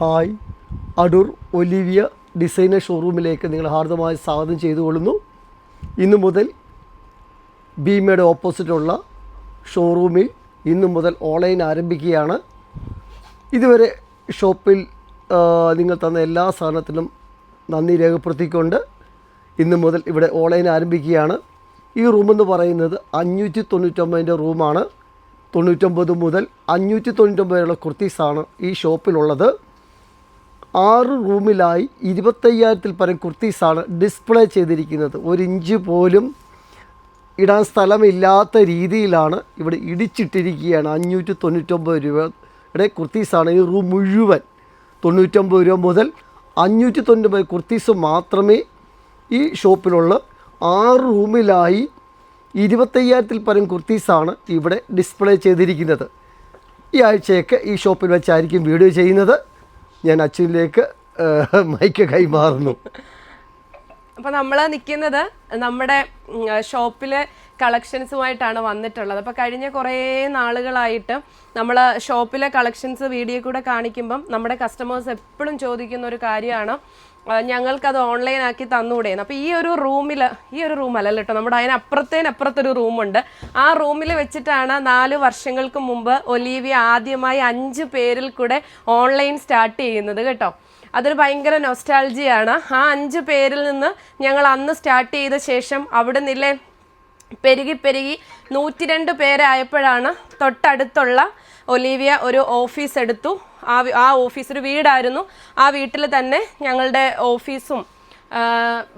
Hi. Adoor Olivia designer ഷോറൂമിലേക്ക് നിങ്ങൾ ഹാർദമായി സ്വാഗതം ചെയ്തുകൊള്ളുന്നു. ഇന്നു മുതൽ ഭീമയുടെ ഓപ്പോസിറ്റുള്ള ഷോറൂമിൽ ഇന്നു മുതൽ ഓൺലൈൻ ആരംഭിക്കുകയാണ്. ഇതുവരെ ഷോപ്പിൽ നിങ്ങൾ തന്ന എല്ലാ സാധനത്തിനും നന്ദി രേഖപ്പെടുത്തിക്കൊണ്ട് ഇന്നു മുതൽ ഇവിടെ ഓൺലൈൻ ആരംഭിക്കുകയാണ്. ഈ റൂമെന്ന് പറയുന്നത് അഞ്ഞൂറ്റി തൊണ്ണൂറ്റൊമ്പതിന്റെ റൂമാണ്. തൊണ്ണൂറ്റൊമ്പത് മുതൽ അഞ്ഞൂറ്റി തൊണ്ണൂറ്റൊമ്പത് വരെയുള്ള കുർത്തീസാണ് ഈ ഷോപ്പിലുള്ളത്. ആറ് റൂമിലായി ഇരുപത്തയ്യായിരത്തിൽ പരം കുർത്തീസാണ് ഡിസ്പ്ലേ ചെയ്തിരിക്കുന്നത്. ഒരു ഇഞ്ച് പോലും ഇടാൻ സ്ഥലമില്ലാത്ത രീതിയിലാണ് ഇവിടെ ഇടിച്ചിട്ടിരിക്കുകയാണ്. അഞ്ഞൂറ്റി തൊണ്ണൂറ്റൊമ്പത് രൂപയുടെ കുർത്തീസാണ് ഈ റൂം മുഴുവൻ. തൊണ്ണൂറ്റൊമ്പത് രൂപ മുതൽ അഞ്ഞൂറ്റി തൊണ്ണൂറ്റൊമ്പത് കുർത്തീസ് മാത്രമേ ഈ ഷോപ്പിലുള്ള. ആറ് റൂമിലായി ഇരുപത്തയ്യായിരത്തിൽ പരം കുർത്തീസാണ് ഇവിടെ ഡിസ്പ്ലേ ചെയ്തിരിക്കുന്നത്. ഈ ആഴ്ചയൊക്കെ ഈ ഷോപ്പിൽ വെച്ചായിരിക്കും വീഡിയോ ചെയ്യുന്നത്. ഞാൻ അച്ഛനിലേക്ക് മൈക്ക് കൈമാറുന്നു. അപ്പൊ നമ്മൾ നിൽക്കുന്നത് നമ്മുടെ ഷോപ്പിലെ കളക്ഷൻസുമായിട്ടാണ് വന്നിട്ടുള്ളത്. അപ്പോൾ കഴിഞ്ഞ കുറേ നാളുകളായിട്ട് നമ്മൾ ഷോപ്പിലെ കളക്ഷൻസ് വീഡിയോ കൂടെ കാണിക്കുമ്പം നമ്മുടെ കസ്റ്റമേഴ്സ് എപ്പോഴും ചോദിക്കുന്ന ഒരു കാര്യമാണ് ഞങ്ങൾക്കത് ഓൺലൈൻ ആക്കി തന്നുകൂടെയെന്ന് അപ്പോൾ ഈ ഒരു റൂമിൽ ഈ ഒരു റൂം അല്ലല്ലോ കേട്ടോ നമ്മുടെ അതിനപ്പുറത്തേനപ്പുറത്തൊരു റൂമുണ്ട്. ആ റൂമിൽ വെച്ചിട്ടാണ് നാല് വർഷങ്ങൾക്ക് മുമ്പ് ഒലീവിയ ആദ്യമായി അഞ്ച് പേരിൽ കൂടെ ഓൺലൈൻ സ്റ്റാർട്ട് ചെയ്യുന്നത് കേട്ടോ. അതൊരു ഭയങ്കര നൊസ്റ്റാൾജിയാണ് ആ അഞ്ച് പേരിൽ നിന്ന് ഞങ്ങൾ അന്ന് സ്റ്റാർട്ട് ചെയ്ത ശേഷം അവിടെ നിന്നില്ലേ പെരുകി പെരുകി നൂറ്റി രണ്ട് പേരായപ്പോഴാണ് തൊട്ടടുത്തുള്ള ഒലീവിയ ഒരു ഓഫീസ് എടുത്തു. ആ ആ ഓഫീസ് ഒരു വീടായിരുന്നു. ആ വീട്ടിൽ തന്നെ ഞങ്ങളുടെ ഓഫീസും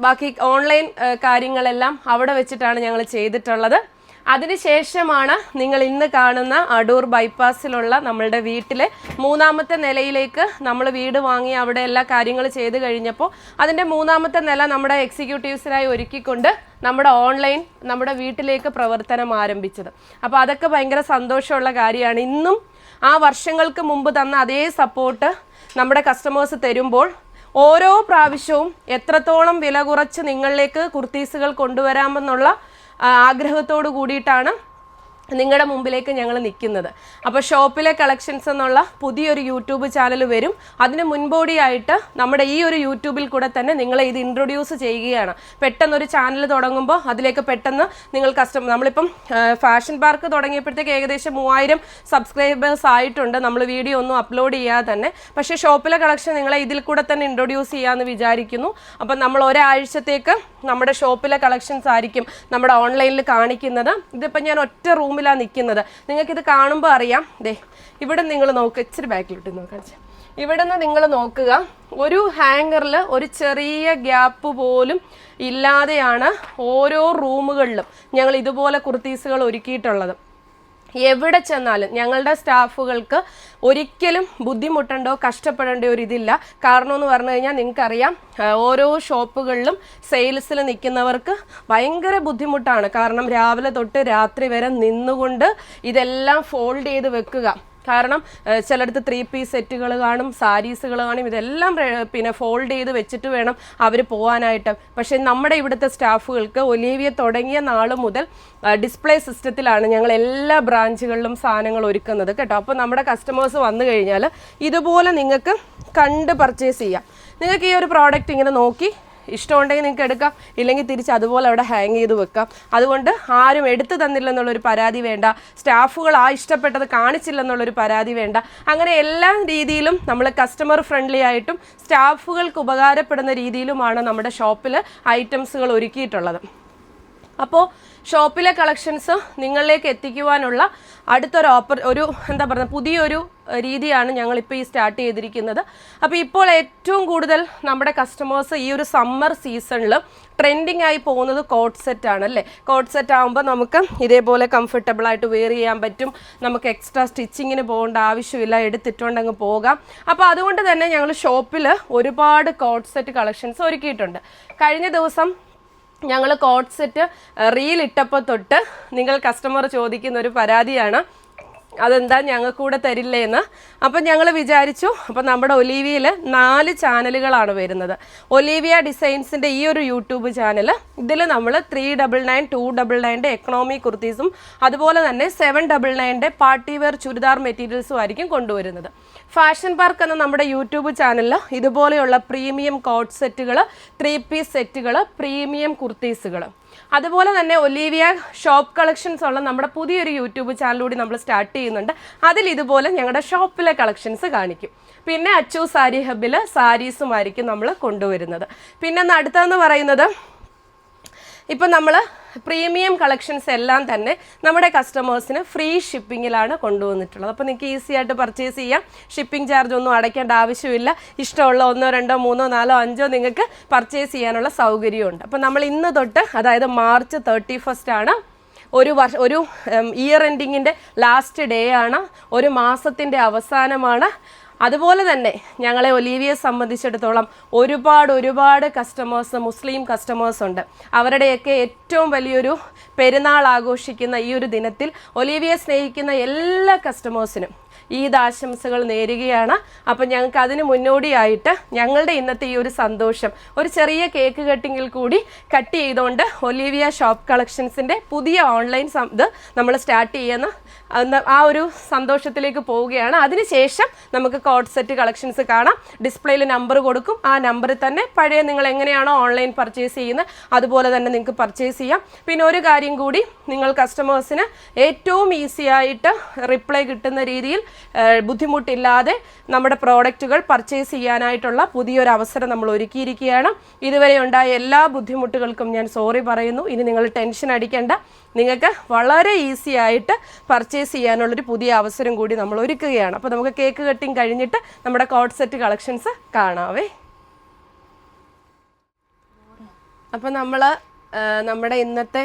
ബാക്കി ഓൺലൈൻ കാര്യങ്ങളെല്ലാം അവിടെ വെച്ചിട്ടാണ് ഞങ്ങൾ ചെയ്തിട്ടുള്ളത്. അതിനുശേഷമാണ് നിങ്ങൾ ഇന്ന് കാണുന്ന അടൂർ ബൈപ്പാസിലുള്ള നമ്മളുടെ വീട്ടിലെ മൂന്നാമത്തെ നിലയിലേക്ക് നമ്മൾ വീട് വാങ്ങി അവിടെ എല്ലാ കാര്യങ്ങൾ ചെയ്ത് കഴിഞ്ഞപ്പോൾ അതിന്റെ മൂന്നാമത്തെ നില നമ്മുടെ എക്സിക്യൂട്ടീവ്സിനായി ഒരുക്കിക്കൊണ്ട് നമ്മുടെ ഓൺലൈൻ നമ്മുടെ വീട്ടിലേക്ക് പ്രവർത്തനം ആരംഭിച്ചത്. അപ്പോൾ അതൊക്കെ ഭയങ്കര സന്തോഷമുള്ള കാര്യമാണ്. ഇന്നും ആ വർഷങ്ങൾക്ക് മുമ്പ് തന്ന അതേ സപ്പോർട്ട് നമ്മുടെ കസ്റ്റമേഴ്സ് തരുമ്പോൾ ഓരോ പ്രാവശ്യവും എത്രത്തോളം വില കുറച്ച് നിങ്ങളിലേക്ക് കുർത്തീസുകൾ കൊണ്ടുവരാമെന്നുള്ള ആഗ്രഹത്തോട് കൂടിയിട്ടാണ് നിങ്ങളുടെ മുമ്പിലേക്ക് ഞങ്ങൾ നിൽക്കുന്നത്. അപ്പോൾ ഷോപ്പിലെ കളക്ഷൻസ് എന്നുള്ള പുതിയൊരു യൂട്യൂബ് ചാനൽ വരും. അതിന് മുൻപോടിയായിട്ട് നമ്മുടെ ഈ ഒരു യൂട്യൂബിൽ കൂടെ തന്നെ നിങ്ങളെ ഇത് ഇൻട്രൊഡ്യൂസ് ചെയ്യുകയാണ്. പെട്ടെന്ന് ഒരു ചാനൽ തുടങ്ങുമ്പോൾ അതിലേക്ക് പെട്ടെന്ന് നിങ്ങൾ കസ്റ്റമർ നമ്മളിപ്പം ഫാഷൻ പാർക്ക് തുടങ്ങിയപ്പോഴത്തേക്ക് ഏകദേശം മൂവായിരം സബ്സ്ക്രൈബേഴ്സ് ആയിട്ടുണ്ട്. നമ്മൾ വീഡിയോ ഒന്നും അപ്ലോഡ് ചെയ്യാതെ തന്നെ. പക്ഷേ ഷോപ്പിലെ കളക്ഷൻ നിങ്ങളെ ഇതിൽ കൂടെ തന്നെ ഇൻട്രൊഡ്യൂസ് ചെയ്യാമെന്ന് വിചാരിക്കുന്നു. അപ്പം നമ്മൾ ഒരാഴ്ചത്തേക്ക് നമ്മുടെ ഷോപ്പിലെ കളക്ഷൻസ് ആയിരിക്കും നമ്മുടെ ഓൺലൈനിൽ കാണിക്കുന്നത്. ഇതിപ്പോൾ ഞാൻ ഒറ്റ റൂമിലാണ് നിൽക്കുന്നത്. നിങ്ങൾക്കിത് കാണുമ്പോൾ അറിയാം. ദേ ഇവിടെ നിങ്ങൾ നോക്ക് ഇച്ചിരി ബാക്കിലോട്ട് നോക്കാം ഇവിടെ നിന്ന് നിങ്ങൾ നോക്കുക ഒരു ഹാങ്ങറിൽ ഒരു ചെറിയ ഗ്യാപ്പ് പോലും ഇല്ലാതെയാണ് ഓരോ റൂമുകളിലും ഞങ്ങൾ ഇതുപോലെ കുർത്തീസുകൾ ഒരുക്കിയിട്ടുള്ളത്. എവിടെ ചെന്നാലും ഞങ്ങളുടെ സ്റ്റാഫുകൾക്ക് ഒരിക്കലും ബുദ്ധിമുട്ടണ്ടോ കഷ്ടപ്പെടേണ്ട ഒരു ഇതില്ല. കാരണം എന്ന് പറഞ്ഞു കഴിഞ്ഞാൽ നിങ്ങൾക്കറിയാം ഓരോ ഷോപ്പുകളിലും സെയിൽസിൽ നിൽക്കുന്നവർക്ക് ഭയങ്കര ബുദ്ധിമുട്ടാണ്. കാരണം രാവിലെ തൊട്ട് രാത്രി വരെ നിന്നുകൊണ്ട് ഇതെല്ലാം ഫോൾഡ് ചെയ്ത് വെക്കുക. കാരണം ചിലടത്ത് ത്രീ പീസ് സെറ്റുകൾ കാണും സാരീസുകൾ കാണും ഇതെല്ലാം പിന്നെ ഫോൾഡ് ചെയ്ത് വെച്ചിട്ട് വേണം അവർ പോകാനായിട്ട് പക്ഷേ നമ്മുടെ ഇവിടുത്തെ സ്റ്റാഫുകൾക്ക് ഒലീവിയ തുടങ്ങിയ നാൾ മുതൽ ഡിസ്പ്ലേ സിസ്റ്റത്തിലാണ് ഞങ്ങൾ എല്ലാ ബ്രാഞ്ചുകളിലും സാധനങ്ങൾ ഒരുക്കുന്നത് കേട്ടോ. അപ്പോൾ നമ്മുടെ കസ്റ്റമേഴ്സ് വന്നു കഴിഞ്ഞാൽ ഇതുപോലെ നിങ്ങൾക്ക് കണ്ട് പർച്ചേസ് ചെയ്യാം. നിങ്ങൾക്ക് ഈ ഒരു പ്രോഡക്റ്റ് ഇങ്ങനെ നോക്കി ഇഷ്ടമുണ്ടെങ്കിൽ നിങ്ങൾക്ക് എടുക്കാം. ഇല്ലെങ്കിൽ തിരിച്ച് അതുപോലെ അവിടെ ഹാങ് ചെയ്ത് വെക്കാം. അതുകൊണ്ട് ആരും എടുത്തു തന്നില്ലെന്നുള്ളൊരു പരാതി വേണ്ട. സ്റ്റാഫുകൾ ആ ഇഷ്ടപ്പെട്ടത് കാണിച്ചില്ലെന്നുള്ളൊരു പരാതി വേണ്ട. അങ്ങനെ എല്ലാ രീതിയിലും നമ്മൾ കസ്റ്റമർ ഫ്രണ്ട്ലി ആയിട്ടും സ്റ്റാഫുകൾക്ക് ഉപകാരപ്പെടുന്ന രീതിയിലുമാണ് നമ്മുടെ ഷോപ്പിൽ ഐറ്റംസുകൾ ഒരുക്കിയിട്ടുള്ളത്. അപ്പോൾ ഷോപ്പിലെ കളക്ഷൻസ് നിങ്ങളിലേക്ക് എത്തിക്കുവാനുള്ള അടുത്തൊരു ഓപ്പർ ഒരു എന്താ പറയുക പുതിയൊരു രീതിയാണ് ഞങ്ങളിപ്പോൾ ഈ സ്റ്റാർട്ട് ചെയ്തിരിക്കുന്നത്. അപ്പോൾ ഇപ്പോൾ ഏറ്റവും കൂടുതൽ നമ്മുടെ കസ്റ്റമേഴ്സ് ഈ ഒരു സമ്മർ സീസണിൽ ട്രെൻഡിങ് ആയി പോകുന്നത് കോട്ട് സെറ്റ് ആണ് അല്ലേ കോട്ട് സെറ്റ് ആകുമ്പോൾ നമുക്ക് ഇതേപോലെ കംഫർട്ടബിൾ ആയിട്ട് വെയർ ചെയ്യാൻ പറ്റും. നമുക്ക് എക്സ്ട്രാ സ്റ്റിച്ചിങ്ങിന് പോകേണ്ട ആവശ്യമില്ല എടുത്തിട്ടുണ്ടെങ്കിൽ പോകാം. അപ്പോൾ അതുകൊണ്ട് തന്നെ ഞങ്ങൾ ഷോപ്പിൽ ഒരുപാട് കോട്ട് സെറ്റ് കളക്ഷൻസ് ഒരുക്കിയിട്ടുണ്ട്. കഴിഞ്ഞ ദിവസം ഞങ്ങൾ കോട്ട് സെറ്റ് റീൽ ഇട്ടപ്പോൾ തൊട്ട് നിങ്ങൾ കസ്റ്റമർ ചോദിക്കുന്ന ഒരു പരാതിയാണ്. അതെന്താ ഞങ്ങൾക്ക് കൂടെ തരില്ലേന്ന്. അപ്പം ഞങ്ങൾ വിചാരിച്ചു അപ്പം നമ്മുടെ ഒലീവിയയിൽ നാല് ചാനലുകളാണ് വരുന്നത്. ഒലീവിയ ഡിസൈൻസിന്റെ ഈ ഒരു യൂട്യൂബ് ചാനൽ ഇതിൽ നമ്മൾ three double nine two double നയന്റെ economy കുർത്തീസും അതുപോലെ തന്നെ സെവൻ ഡബിൾ നയന്റെ പാർട്ടി വെയർ ചുരിദാർ മെറ്റീരിയൽസും ആയിരിക്കും കൊണ്ടുവരുന്നത്. ഫാഷൻ പാർക്ക് എന്ന നമ്മുടെ യൂട്യൂബ് ചാനലിൽ ഇതുപോലെയുള്ള പ്രീമിയം കോട്ട് സെറ്റുകൾ ത്രീ പീസ് സെറ്റുകൾ പ്രീമിയം കുർത്തീസുകൾ അതുപോലെ തന്നെ ഒലീവിയ ഷോപ്പ് കളക്ഷൻസ് ഉള്ള നമ്മുടെ പുതിയൊരു യൂട്യൂബ് ചാനൽ നമ്മൾ സ്റ്റാർട്ട് ചെയ്യുന്നുണ്ട്. അതിൽ ഇതുപോലെ ഞങ്ങളുടെ ഷോപ്പിലെ കളക്ഷൻസ് കാണിക്കും. പിന്നെ അച്ചു സാരി ഹബിൽ സാരീസുമായിരിക്കും നമ്മൾ കൊണ്ടുവരുന്നത്. പിന്നെ അടുത്തതെന്ന് പറയുന്നത് ഇപ്പം നമ്മൾ പ്രീമിയം കളക്ഷൻസ് എല്ലാം തന്നെ നമ്മുടെ കസ്റ്റമേഴ്സിന് ഫ്രീ ഷിപ്പിങ്ങിലാണ് കൊണ്ടുവന്നിട്ടുള്ളത്. അപ്പോൾ നിങ്ങൾക്ക് ഈസി ആയിട്ട് പർച്ചേസ് ചെയ്യാം. ഷിപ്പിംഗ് ചാർജ് ഒന്നും അടയ്ക്കേണ്ട ആവശ്യമില്ല. ഇഷ്ടമുള്ള ഒന്നോ രണ്ടോ മൂന്നോ നാലോ അഞ്ചോ നിങ്ങൾക്ക് പർച്ചേസ് ചെയ്യാനുള്ള സൗകര്യമുണ്ട്. അപ്പോൾ നമ്മൾ ഇന്ന് തൊട്ട് അതായത് മാർച്ച് തേർട്ടി ഫസ്റ്റ് ആണ് ഒരു വർഷ ഒരു ഇയർ എൻഡിങ്ങിന്റെ ലാസ്റ്റ് ഡേ ആണ് ഒരു മാസത്തിന്റെ അവസാനമാണ് അതുപോലെ തന്നെ ഞങ്ങളെ ഒലീവിയെ സംബന്ധിച്ചിടത്തോളം ഒരുപാട് ഒരുപാട് കസ്റ്റമേഴ്സ് മുസ്ലിം കസ്റ്റമേഴ്സ് ഉണ്ട്. അവരുടെയൊക്കെ ഏറ്റവും വലിയൊരു പെരുന്നാൾ ആഘോഷിക്കുന്ന ഈ ഒരു ദിനത്തിൽ ഒലീവിയെ സ്നേഹിക്കുന്ന എല്ലാ കസ്റ്റമേഴ്സിനും ഈദ് ആശംസകൾ നേരുകയാണ്. അപ്പം ഞങ്ങൾക്ക് അതിന് മുന്നോടിയായിട്ട് ഞങ്ങളുടെ ഇന്നത്തെ ഈ ഒരു സന്തോഷം ഒരു ചെറിയ കേക്ക് കട്ടിങ്ങിൽ കൂടി കട്ട് ചെയ്തുകൊണ്ട് ഒലീവിയ ഷോപ്പ് കളക്ഷൻസിന്റെ പുതിയ ഓൺലൈൻ ഇത് നമ്മൾ സ്റ്റാർട്ട് ചെയ്യുന്ന ആ ഒരു സന്തോഷത്തിലേക്ക് പോവുകയാണ്. അതിനുശേഷം നമുക്ക് കോഡ് സെറ്റ് കളക്ഷൻസ് കാണാം. ഡിസ്പ്ലേയിൽ നമ്പർ കൊടുക്കും. ആ നമ്പറിൽ തന്നെ പഴയ നിങ്ങൾ എങ്ങനെയാണോ ഓൺലൈൻ പർച്ചേസ് ചെയ്യുന്നത് അതുപോലെ തന്നെ നിങ്ങൾക്ക് പർച്ചേസ് ചെയ്യാം. പിന്നെ ഒരു കാര്യം കൂടി നിങ്ങൾ കസ്റ്റമേഴ്സിന് ഏറ്റവും ഈസി ആയിട്ട് റിപ്ലൈ കിട്ടുന്ന രീതിയിൽ ബുദ്ധിമുട്ടില്ലാതെ നമ്മുടെ പ്രോഡക്റ്റുകൾ പർച്ചേസ് ചെയ്യാനായിട്ടുള്ള പുതിയൊരു അവസരം നമ്മൾ ഒരുക്കിയിരിക്കുകയാണ്. ഇതുവരെ ഉണ്ടായ എല്ലാ ബുദ്ധിമുട്ടുകൾക്കും ഞാൻ സോറി പറയുന്നു. ഇനി നിങ്ങൾ ടെൻഷൻ അടിക്കേണ്ട. നിങ്ങൾക്ക് വളരെ ഈസി ആയിട്ട് പർച്ചേസ് ചെയ്യാനുള്ളൊരു പുതിയ അവസരം കൂടി നമ്മൾ ഒരുക്കുകയാണ്. അപ്പോൾ നമുക്ക് കേക്ക് കട്ടിങ് കഴിഞ്ഞിട്ട് നമ്മുടെ കോഡ് സെറ്റ് കളക്ഷൻസ് കാണാവേ. അപ്പോൾ നമ്മൾ നമ്മുടെ ഇന്നത്തെ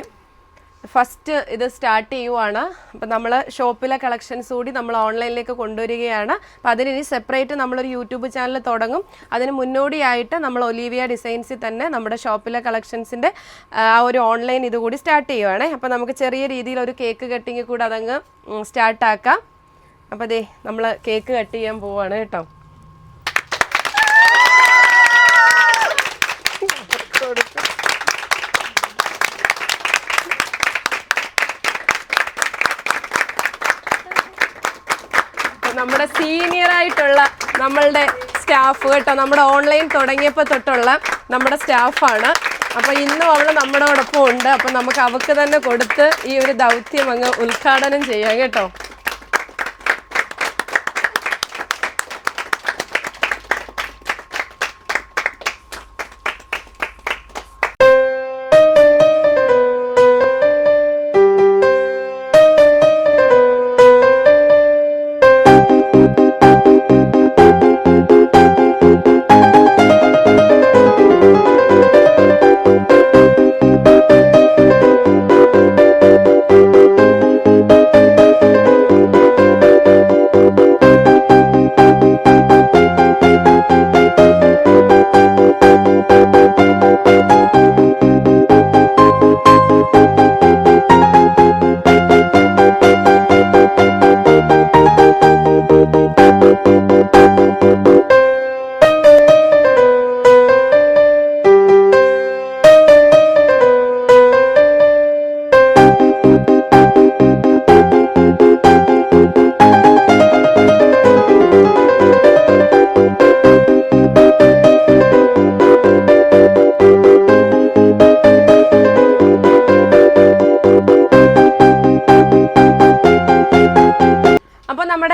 ഫസ്റ്റ് ഇത് സ്റ്റാർട്ട് ചെയ്യുവാണ്. അപ്പം നമ്മൾ ഷോപ്പിലെ കളക്ഷൻസ് കൂടി നമ്മൾ ഓൺലൈനിലേക്ക് കൊണ്ടുവരികയാണ്. അപ്പം അതിന് സെപ്പറേറ്റ് നമ്മളൊരു യൂട്യൂബ് ചാനൽ തുടങ്ങും. അതിന് മുന്നോടിയായിട്ട് നമ്മൾ ഒലീവിയ ഡിസൈൻസിൽ തന്നെ നമ്മുടെ ഷോപ്പിലെ കളക്ഷൻസിന്റെ ആ ഒരു ഓൺലൈൻ ഇതുകൂടി സ്റ്റാർട്ട് ചെയ്യുവാണേ. അപ്പം നമുക്ക് ചെറിയ രീതിയിൽ ഒരു കേക്ക് കട്ടിങ് കൂടെ അതങ്ങ് സ്റ്റാർട്ടാക്കാം. അപ്പോൾ ദേ നമ്മൾ കേക്ക് കട്ട് ചെയ്യാൻ പോവാണ് കേട്ടോ അപ്പൊ നമ്മുടെ സീനിയർ ആയിട്ടുള്ള നമ്മളുടെ സ്റ്റാഫ് കേട്ടോ നമ്മുടെ ഓൺലൈൻ തുടങ്ങിയപ്പോൾ തൊട്ടുള്ള നമ്മുടെ സ്റ്റാഫാണ് അപ്പൊ ഇന്നും അവൾ നമ്മളോടൊപ്പം ഉണ്ട്. അപ്പൊ നമുക്ക് അവക്ക് തന്നെ കൊടുത്ത് ഈ ഒരു ദൗത്യം അങ്ങ് ഉദ്ഘാടനം ചെയ്യാം കേട്ടോ.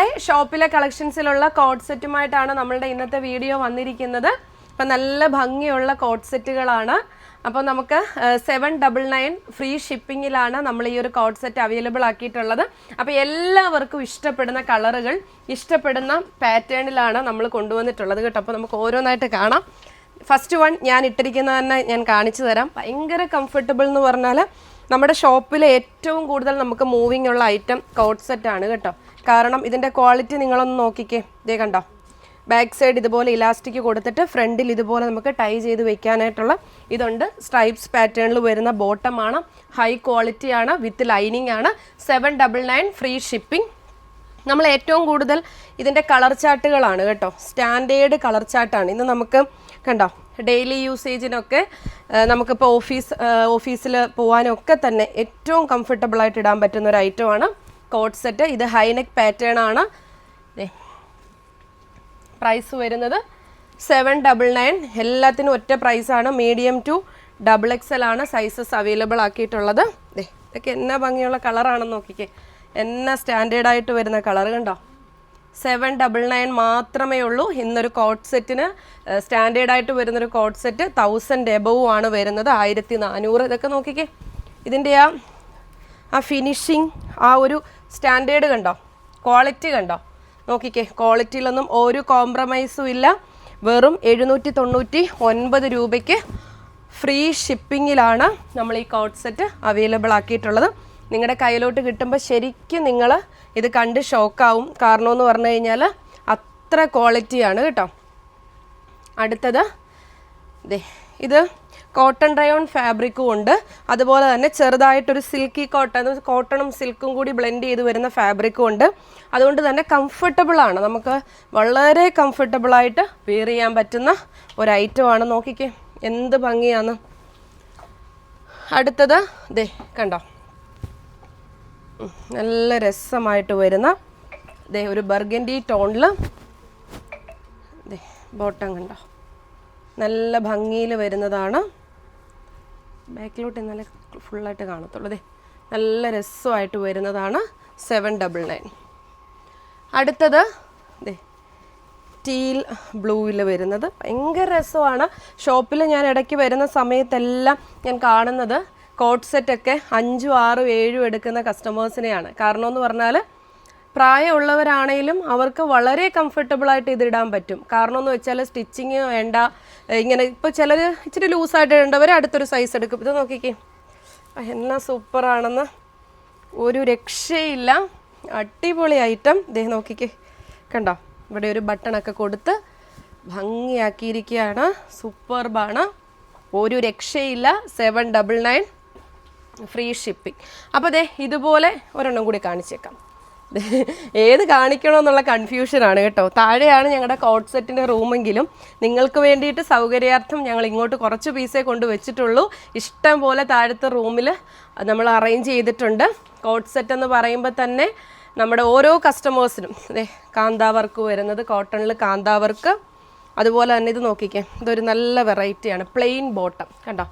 നമ്മുടെ ഷോപ്പിലെ കളക്ഷൻസിലുള്ള കോഡ് സെറ്റുമായിട്ടാണ് നമ്മളുടെ ഇന്നത്തെ വീഡിയോ വന്നിരിക്കുന്നത്. അപ്പം നല്ല ഭംഗിയുള്ള കോഡ് സെറ്റുകളാണ് അപ്പോൾ നമുക്ക് സെവൻ ഡബിൾ നയൻ ഫ്രീ ഷിപ്പിങ്ങിലാണ് നമ്മൾ ഈ ഒരു കോഡ് സെറ്റ് അവൈലബിൾ ആക്കിയിട്ടുള്ളത്. അപ്പോൾ എല്ലാവർക്കും ഇഷ്ടപ്പെടുന്ന കളറുകൾ ഇഷ്ടപ്പെടുന്ന പാറ്റേണിലാണ് നമ്മൾ കൊണ്ടുവന്നിട്ടുള്ളത് കേട്ടോ. അപ്പോൾ നമുക്ക് ഓരോന്നായിട്ട് കാണാം. ഫസ്റ്റ് വൺ ഞാൻ ഇട്ടിരിക്കുന്നത് തന്നെ ഞാൻ കാണിച്ചു തരാം. ഭയങ്കര കംഫർട്ടബിൾ എന്ന് പറഞ്ഞാൽ നമ്മുടെ ഷോപ്പിൽ ഏറ്റവും കൂടുതൽ നമുക്ക് മൂവിങ് ഉള്ള ഐറ്റം കോട്ട് സെറ്റാണ് കേട്ടോ. കാരണം ഇതിന്റെ ക്വാളിറ്റി നിങ്ങളൊന്ന് നോക്കിക്കേ. ഇതേ കണ്ടോ? ബാക്ക് സൈഡ് ഇതുപോലെ ഇലാസ്റ്റിക് കൊടുത്തിട്ട് ഫ്രണ്ടിൽ ഇതുപോലെ നമുക്ക് ടൈ ചെയ്ത് വെക്കാനായിട്ടുള്ള ഇതുണ്ട്. സ്ട്രൈപ്സ് പാറ്റേണിൽ വരുന്ന ബോട്ടമാണ് ഹൈ ക്വാളിറ്റി ആണ്. വിത്ത് ലൈനിങ് ആണ്. Seven double nine free shipping നമ്മൾ ഏറ്റവും കൂടുതൽ ഇതിന്റെ കളർ ചാർട്ടുകളാണ് കേട്ടോ. സ്റ്റാൻഡേർഡ് കളർ ചാർട്ടാണ് ഇന്ന് നമുക്ക് കണ്ടോ? ഡെയിലി യൂസേജിനൊക്കെ നമുക്കിപ്പോൾ ഓഫീസ് ഓഫീസിൽ പോകാനൊക്കെ തന്നെ ഏറ്റവും കംഫർട്ടബിൾ ആയിട്ട് ഇടാൻ പറ്റുന്ന ഒരു ഐറ്റമാണ് കോട്ട് സെറ്റ്. ഇത് ഹൈനെക്ക് പാറ്റേൺ ആണ്. പ്രൈസ് വരുന്നത് സെവൻ ഡബിൾ നയൻ എല്ലാത്തിനും ഒറ്റ പ്രൈസാണ് medium to double X L ആണ് സൈസസ് അവൈലബിൾ ആക്കിയിട്ടുള്ളത്. ദേ ഇതൊക്കെ എന്നാ ഭംഗിയുള്ള കളറാണെന്ന് നോക്കിക്കേ. എന്നാ സ്റ്റാൻഡേർഡ് ആയിട്ട് വരുന്ന കളർ കണ്ടോ? സെവൻ ഡബിൾ നയൻ മാത്രമേ ഉള്ളൂ. ഇന്നൊരു കോട്ട് സെറ്റിന് സ്റ്റാൻഡേർഡ് ആയിട്ട് വരുന്നൊരു കോട്ട് സെറ്റ് തൗസൻഡ് എബവും ആണ് വരുന്നത്. ആയിരത്തി നാനൂറ്. ഇതൊക്കെ നോക്കിക്കേ. ഇതിന്റെ ആ ആ ഫിനിഷിങ് ആ ഒരു സ്റ്റാൻഡേർഡ് കണ്ടോ? ക്വാളിറ്റി കണ്ടോ? നോക്കിക്കേ ക്വാളിറ്റിയിലൊന്നും ഒരു കോംപ്രമൈസും ഇല്ല. വെറും എഴുന്നൂറ്റി തൊണ്ണൂറ്റി ഒൻപത് രൂപയ്ക്ക് ഫ്രീ ഷിപ്പിങ്ങിലാണ് നമ്മൾ ഈ കോട്ട് സെറ്റ് അവൈലബിൾ ആക്കിയിട്ടുള്ളത്. നിങ്ങളുടെ കയ്യിലോട്ട് കിട്ടുമ്പോൾ ശരിക്കും നിങ്ങൾ ഇത് കണ്ട് ഷോക്കാവും കാരണം എന്ന് പറഞ്ഞു കഴിഞ്ഞാൽ അത്ര ക്വാളിറ്റിയാണ് കേട്ടോ. അടുത്തത് ദേ ഇത് കോട്ടൺ ഡ്രയോൺ ഫാബ്രിക്കും ഉണ്ട്. അതുപോലെ തന്നെ ചെറുതായിട്ടൊരു സിൽക്കി കോട്ടൺ കോട്ടണും സിൽക്കും കൂടി ബ്ലെൻഡ് ചെയ്ത് വരുന്ന ഫാബ്രിക്കും ഉണ്ട്. അതുകൊണ്ട് തന്നെ കംഫർട്ടബിൾ ആണ്. നമുക്ക് വളരെ കംഫർട്ടബിൾ ആയിട്ട് വെയർ ചെയ്യാൻ പറ്റുന്ന ഒരു ഐറ്റമാണ് നോക്കിക്കേ എന്ത് ഭംഗിയാണ്. അടുത്തത് ദേ കണ്ടോ? നല്ല രസമായിട്ട് വരുന്ന ദേ ഒരു ബർഗൻഡി ടോണിൽ ദേ ബോട്ടം കണ്ടോ? നല്ല ഭംഗിയിൽ വരുന്നതാണ്. ബാക്കിലോട്ട് ഇന്നലെ ഫുള്ളായിട്ട് കാണത്തുള്ളൂ. അതെ നല്ല രസമായിട്ട് വരുന്നതാണ് സെവൻ ഡബിൾ നയൻ അടുത്തത് ദേ ടീൽ ബ്ലൂവിൽ വരുന്നത്. ഭയങ്കര രസമാണ്. ഷോപ്പിൽ ഞാൻ ഇടയ്ക്ക് വരുന്ന സമയത്തെല്ലാം ഞാൻ കാണുന്നത്. കോട്ട് സെറ്റൊക്കെ അഞ്ചും ആറും ഏഴും എടുക്കുന്ന കസ്റ്റമേഴ്സിനെയാണ് കാരണം എന്ന് പറഞ്ഞാൽ പ്രായമുള്ളവരാണേലും അവർക്ക് വളരെ കംഫർട്ടബിൾ ആയിട്ട് ഇതിടാൻ പറ്റും. കാരണം എന്ന് വെച്ചാൽ സ്റ്റിച്ചിങ് വേണ്ട. ഇങ്ങനെ ഇപ്പോൾ ചിലർ ഇച്ചിരി ലൂസായിട്ട് ഇടേണ്ടവർ അടുത്തൊരു സൈസ് എടുക്കും. ഇത് നോക്കിക്കേ. എന്നാ സൂപ്പറാണെന്ന് ഒരു രക്ഷയില്ല. അടിപൊളി ഐറ്റം ദേ നോക്കിക്കേ. കണ്ടോ? ഇവിടെ ഒരു ബട്ടണൊക്കെ കൊടുത്ത് ഭംഗിയാക്കിയിരിക്കുകയാണ്. സൂപ്പർബാണ് ഒരു രക്ഷയില്ല. Seven double nine free shipping അപ്പോൾ ദേ ഇതുപോലെ ഒരെണ്ണം കൂടി കാണിച്ചേക്കാം. ഏത് കാണിക്കണമെന്നുള്ള കൺഫ്യൂഷനാണ് കേട്ടോ. താഴെയാണ് ഞങ്ങളുടെ കോട്ട് സെറ്റിന്റെ റൂമെങ്കിലും നിങ്ങൾക്ക് വേണ്ടിയിട്ട് സൗകര്യാർത്ഥം ഞങ്ങൾ ഇങ്ങോട്ട് കുറച്ച് പീസേ കൊണ്ട് വെച്ചിട്ടുള്ളൂ. ഇഷ്ടം പോലെ താഴത്തെ റൂമിൽ നമ്മൾ അറേഞ്ച് ചെയ്തിട്ടുണ്ട്. കോട്ട് സെറ്റ് എന്ന് പറയുമ്പോൾ തന്നെ നമ്മുടെ ഓരോ കസ്റ്റമേഴ്സിനും അതെ കാന്താ വർക്ക് വരുന്നത് കോട്ടണിൽ കാന്താ വർക്ക് അതുപോലെ തന്നെ ഇത് നോക്കിക്കേ ഇതൊരു നല്ല വെറൈറ്റിയാണ് പ്ലെയിൻ ബോട്ടം കണ്ടോ?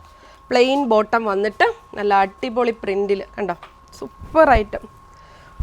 പ്ലെയിൻ ബോട്ടം വന്നിട്ട് നല്ല അടിപൊളി പ്രിന്റിൽ കണ്ടോ? സൂപ്പർ ഐറ്റം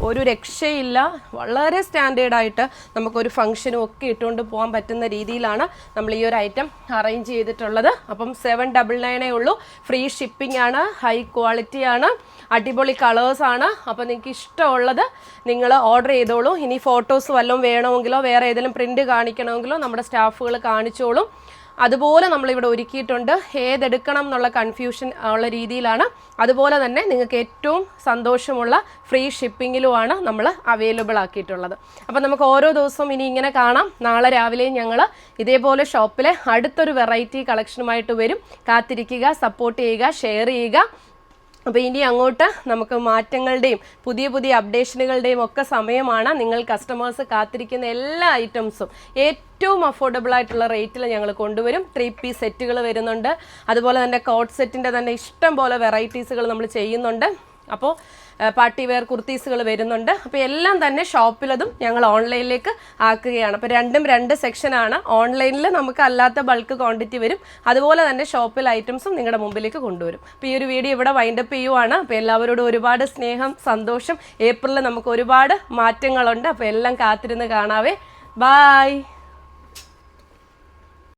ഒരു രക്ഷയില്ല. വളരെ സ്റ്റാൻഡേർഡായിട്ട് നമുക്കൊരു ഫംഗ്ഷനും ഒക്കെ ഇട്ടുകൊണ്ട് പോകാൻ പറ്റുന്ന രീതിയിലാണ് നമ്മൾ ഈ ഒരു ഐറ്റം അറേഞ്ച് ചെയ്തിട്ടുള്ളത്. അപ്പം സെവൻ ഡബിൾ നയനേ ഉള്ളൂ. ഫ്രീ ഷിപ്പിംഗ് ആണ് ഹൈ ക്വാളിറ്റി ആണ് അടിപൊളി കളേഴ്സാണ് അപ്പോൾ നിങ്ങൾക്ക് ഇഷ്ടമുള്ളത് നിങ്ങൾ ഓർഡർ ചെയ്തോളൂ. ഇനി ഫോട്ടോസ് വല്ലതും വേണമെങ്കിലോ വേറെ ഏതെങ്കിലും പ്രിന്റ് കാണിക്കണമെങ്കിലോ നമ്മുടെ സ്റ്റാഫുകൾ കാണിച്ചോളും. അതുപോലെ നമ്മളിവിടെ ഒരുക്കിയിട്ടുണ്ട്. ഏതെടുക്കണം എന്നുള്ള കൺഫ്യൂഷൻ ഉള്ള രീതിയിലാണ്. അതുപോലെ തന്നെ നിങ്ങൾക്ക് ഏറ്റവും സന്തോഷമുള്ള ഫ്രീ ഷിപ്പിങ്ങിലുമാണ് നമ്മൾ അവൈലബിൾ ആക്കിയിട്ടുള്ളത്. അപ്പോൾ നമുക്ക് ഓരോ ദിവസവും ഇനി ഇങ്ങനെ കാണാം. നാളെ രാവിലെയും ഞങ്ങൾ ഇതേപോലെ ഷോപ്പിലെ അടുത്തൊരു വെറൈറ്റി കളക്ഷനുമായിട്ട് വരും. കാത്തിരിക്കുക സപ്പോർട്ട് ചെയ്യുക ഷെയർ ചെയ്യുക. അപ്പോൾ ഇനി അങ്ങോട്ട് നമുക്ക് മാറ്റങ്ങളുടെയും പുതിയ പുതിയ അപ്ഡേഷനുകളുടെയും ഒക്കെ സമയമാണ്. നിങ്ങൾ കസ്റ്റമേഴ്സ് കാത്തിരിക്കുന്ന എല്ലാ ഐറ്റംസും ഏറ്റവും അഫോർഡബിൾ ആയിട്ടുള്ള റേറ്റിൽ ഞങ്ങൾ കൊണ്ടുവരും. ത്രീ പീസ് സെറ്റുകൾ വരുന്നുണ്ട്. അതുപോലെ തന്നെ കോട്ട് സെറ്റിന്റെ തന്നെ ഇഷ്ടം പോലെ വെറൈറ്റീസുകൾ നമ്മൾ ചെയ്യുന്നുണ്ട്. അപ്പോൾ പാർട്ടി വെയർ കുർത്തീസുകൾ വരുന്നുണ്ട്. അപ്പോൾ എല്ലാം തന്നെ ഷോപ്പിലതും ഞങ്ങൾ ഓൺലൈനിലേക്ക് ആക്കുകയാണ്. അപ്പോൾ രണ്ടും രണ്ട് സെക്ഷനാണ് ഓൺലൈനിൽ നമുക്ക് അല്ലാത്ത ബൾക്ക് ക്വാണ്ടിറ്റി വരും. അതുപോലെ തന്നെ ഷോപ്പിൽ ഐറ്റംസും നിങ്ങളുടെ മുമ്പിലേക്ക് കൊണ്ടുവരും. അപ്പോൾ ഈ ഒരു വീഡിയോ ഇവിടെ വൈൻഡപ്പ് ചെയ്യുവാണ്. അപ്പോൾ എല്ലാവരോടും ഒരുപാട് സ്നേഹം സന്തോഷം. ഏപ്രിലിൽ നമുക്ക് ഒരുപാട് മാറ്റങ്ങളുണ്ട്. അപ്പോൾ എല്ലാം കാത്തിരുന്ന് കാണാവേ. ബായ്